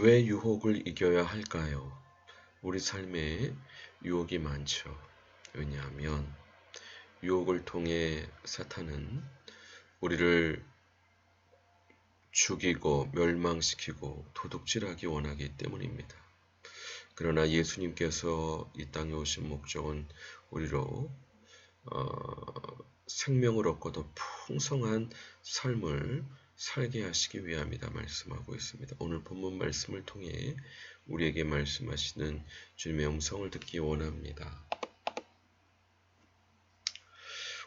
왜 유혹을 이겨야 할까요? 우리 삶에 유혹이 많죠. 왜냐하면 유혹을 통해 사탄은 우리를 죽이고 멸망시키고 도둑질하기 원하기 때문입니다. 그러나 예수님께서 이 땅에 오신 목적은 우리로 어, 생명을 얻고도 풍성한 삶을 살게 하시기 위함이다 말씀하고 있습니다. 오늘 본문 말씀을 통해 우리에게 말씀하시는 주님의 음성을 듣기 원합니다.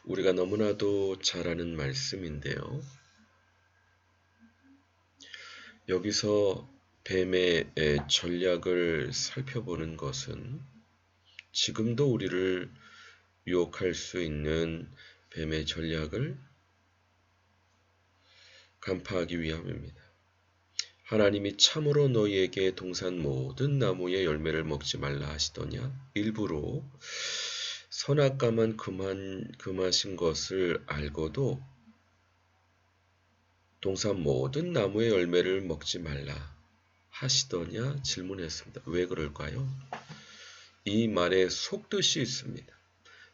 우리가 너무나도 잘 아는 말씀인데요. 여기서 뱀의 전략을 살펴보는 것은 지금도 우리를 유혹할 수 있는 뱀의 전략을 간파하기 위함입니다. 하나님이 참으로 너희에게 동산 모든 나무의 열매를 먹지 말라 하시더냐? 일부러 선악과만 금한, 금하신 것을 알고도 동산 모든 나무의 열매를 먹지 말라 하시더냐 질문했습니다. 왜 그럴까요? 이 말에 속뜻이 있습니다.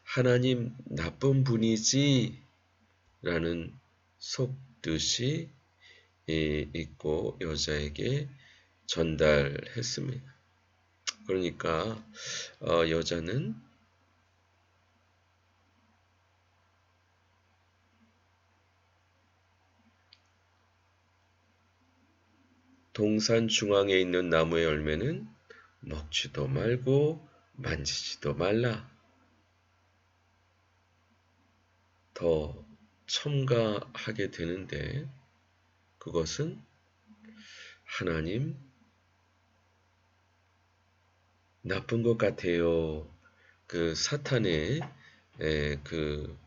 하나님 나쁜 분이지 라는 속 뜻이 있고 여자에게 전달했습니다. 그러니까 어, 여자는 동산 중앙에 있는 나무의 열매는 먹지도 말고 만지지도 말라. 더 첨가하게 되는데 그것은 하나님 나쁜 것 같아요. 그 사탄의 그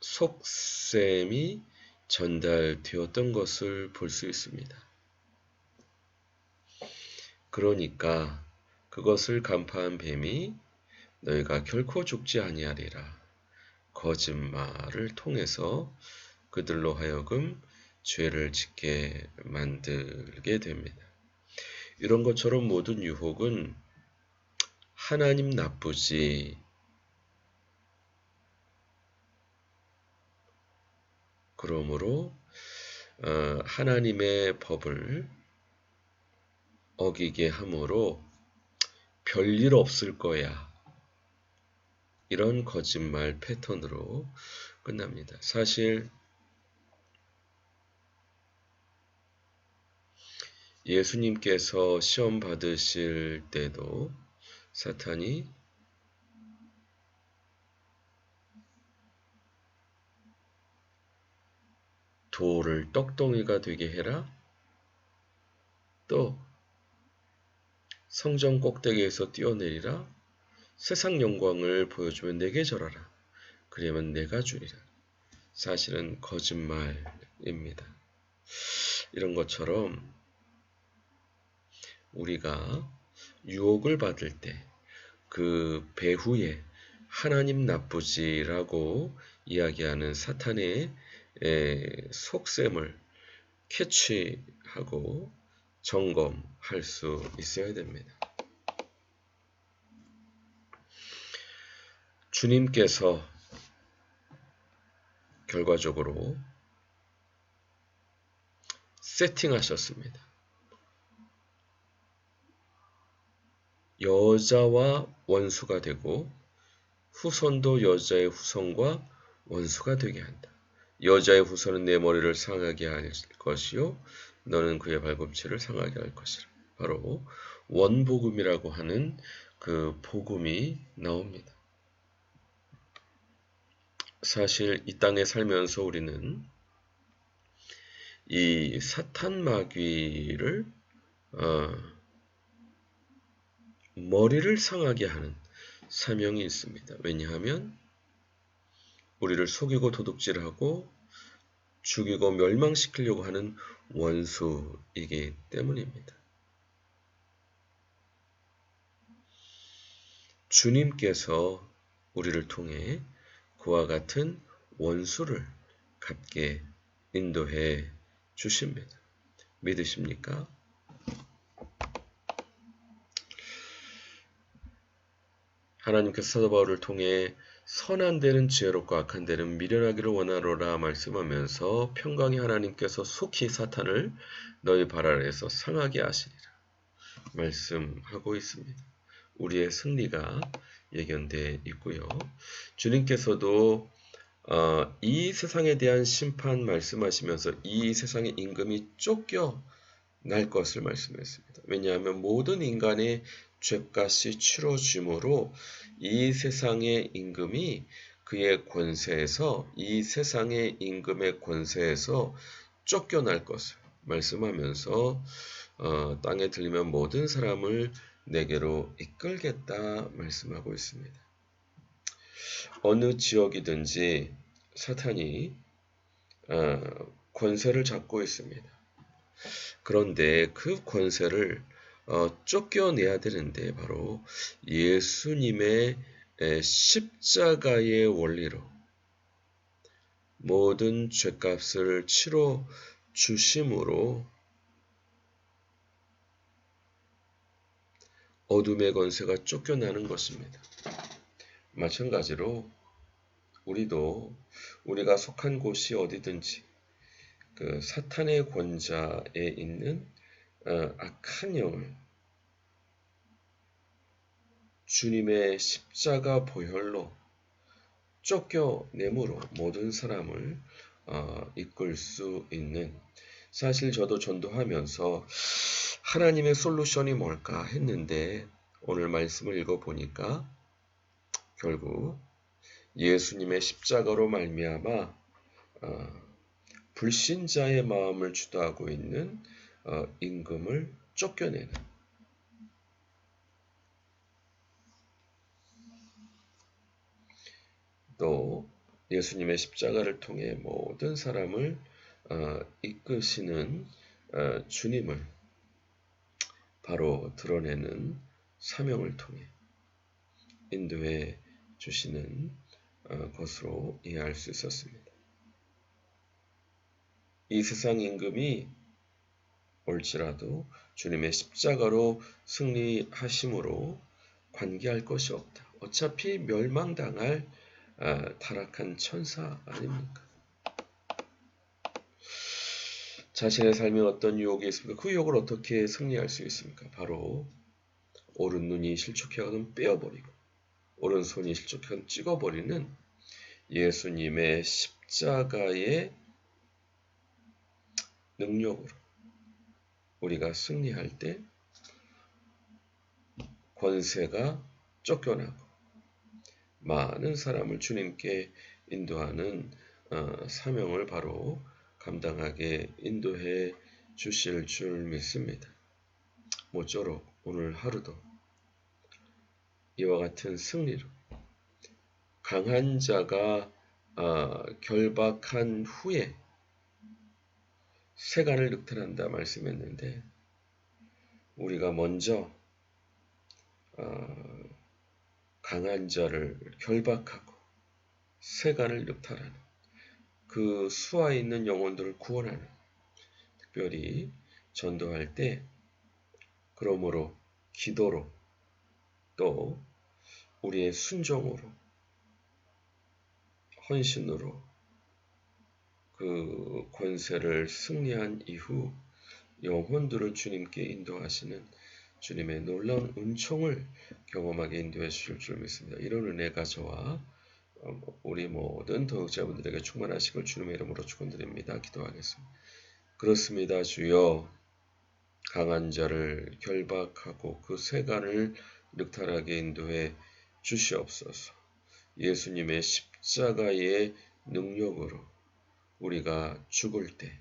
속셈이 전달되었던 것을 볼 수 있습니다. 그러니까 그것을 간파한 뱀이 너희가 결코 죽지 아니하리라. 거짓말을 통해서 그들로 하여금 죄를 짓게 만들게 됩니다. 이런 것처럼 모든 유혹은 하나님 나쁘지 그러므로 어, 하나님의 법을 어기게 함으로 별일 없을 거야. 이런 거짓말 패턴으로 끝납니다. 사실 예수님께서 시험 받으실 때도 사탄이 돌을 떡덩이가 되게 해라. 또 성전 꼭대기에서 뛰어내리라. 세상 영광을 보여주면 내게 절하라. 그러면 내가 주리라. 사실은 거짓말입니다. 이런 것처럼 우리가 유혹을 받을 때 그 배후에 하나님 나쁘지라고 이야기하는 사탄의 속셈을 캐치하고 점검할 수 있어야 됩니다. 주님께서 결과적으로 세팅하셨습니다. 여자와 원수가 되고 후손도 여자의 후손과 원수가 되게 한다. 여자의 후손은 내 머리를 상하게 할 것이요 너는 그의 발꿈치를 상하게 할 것이라. 바로 원복음이라고 하는 그 복음이 나옵니다. 사실 이 땅에 살면서 우리는 이 사탄 마귀를 어, 머리를 상하게 하는 사명이 있습니다. 왜냐하면 우리를 속이고 도둑질하고 죽이고 멸망시키려고 하는 원수이기 때문입니다. 주님께서 우리를 통해 그와 같은 원수를 갖게 인도해 주십니다. 믿으십니까? 하나님께서 사도 바울을 통해 선한 데는 지혜롭고 악한 데는 미련하기를 원하로라 말씀하면서 평강의 하나님께서 속히 사탄을 너희 발 아래에서 상하게 하시리라 말씀하고 있습니다. 우리의 승리가 예견되어 있고요. 주님께서도 어, 이 세상에 대한 심판 말씀하시면서 이 세상의 임금이 쫓겨 날 것을 말씀했습니다. 왜냐하면 모든 인간의 죄값이 치러짐으로 이 세상의 임금이 그의 권세에서 이 세상의 임금의 권세에서 쫓겨날 것을 말씀하면서 어, 땅에 들리면 모든 사람을 내게로 이끌겠다 말씀하고 있습니다. 어느 지역이든지 사탄이 어, 권세를 잡고 있습니다. 그런데 그 권세를 어, 쫓겨내야 되는데 바로 예수님의 십자가의 원리로 모든 죄값을 치러 주심으로 어둠의 권세가 쫓겨나는 것입니다. 마찬가지로 우리도 우리가 속한 곳이 어디든지 그 사탄의 권자에 있는 어, 악한 영을 주님의 십자가 보혈로 쫓겨내므로 모든 사람을 어, 이끌 수 있는 사실 저도 전도하면서 하나님의 솔루션이 뭘까 했는데 오늘 말씀을 읽어보니까 결국 예수님의 십자가로 말미암아 어, 불신자의 마음을 주도하고 있는 어, 임금을 쫓겨내는. 또 예수님의 십자가를 통해 모든 사람을 어, 이끄시는 어, 주님을 바로 드러내는 사명을 통해 인도해 주시는 어, 것으로 이해할 수 있었습니다. 이 세상 임금이 올지라도 주님의 십자가로 승리하심으로 관계할 것이 없다. 어차피 멸망당할 아, 타락한 천사 아닙니까? 자신의 삶에 어떤 유혹이 있습니까? 그 유혹을 어떻게 승리할 수 있습니까? 바로 오른 눈이 실족해가면 빼어버리고 오른손이 실족해가면 찍어버리는 예수님의 십자가의 능력으로 우리가 승리할 때 권세가 쫓겨나고 많은 사람을 주님께 인도하는 어, 사명을 바로 감당하게 인도해 주실 줄 믿습니다. 모쪼록 오늘 하루도 이와 같은 승리로 강한 자가 어, 결박한 후에 세간을 늑탈한다 말씀했는데 우리가 먼저 어, 강한 자를 결박하고 세간을 늑탈하는 그 수하 있는 영혼들을 구원하는 특별히 전도할 때 그러므로 기도로 또 우리의 순종으로 헌신으로 그 권세를 승리한 이후 영혼들을 주님께 인도하시는 주님의 놀라운 은총을 경험하게 인도해 주실 줄 믿습니다. 이런 은혜가 저와 어, 우리 모든 도역자분들에게 충만하시길 주님의 이름으로 축원드립니다. 기도하겠습니다. 그렇습니다. 주여 강한 자를 결박하고 그 세간을 늑탈하게 인도해 주시옵소서. 예수님의 십자가의 능력으로 우리가 죽을 때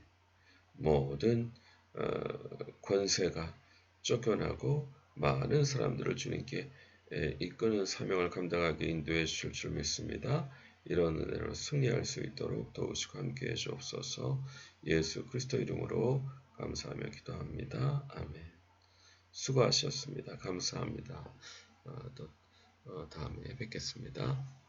모든 어, 권세가 쫓겨나고 많은 사람들을 주님께 이끄는 사명을 감당하게 인도해 주실 줄 믿습니다. 이런 은혜로 승리할 수 있도록 도우시고 함께 해 주옵소서 예수 그리스도 이름으로 감사하며 기도합니다. 아멘. 수고하셨습니다. 감사합니다. 어, 또 어, 다음에 뵙겠습니다.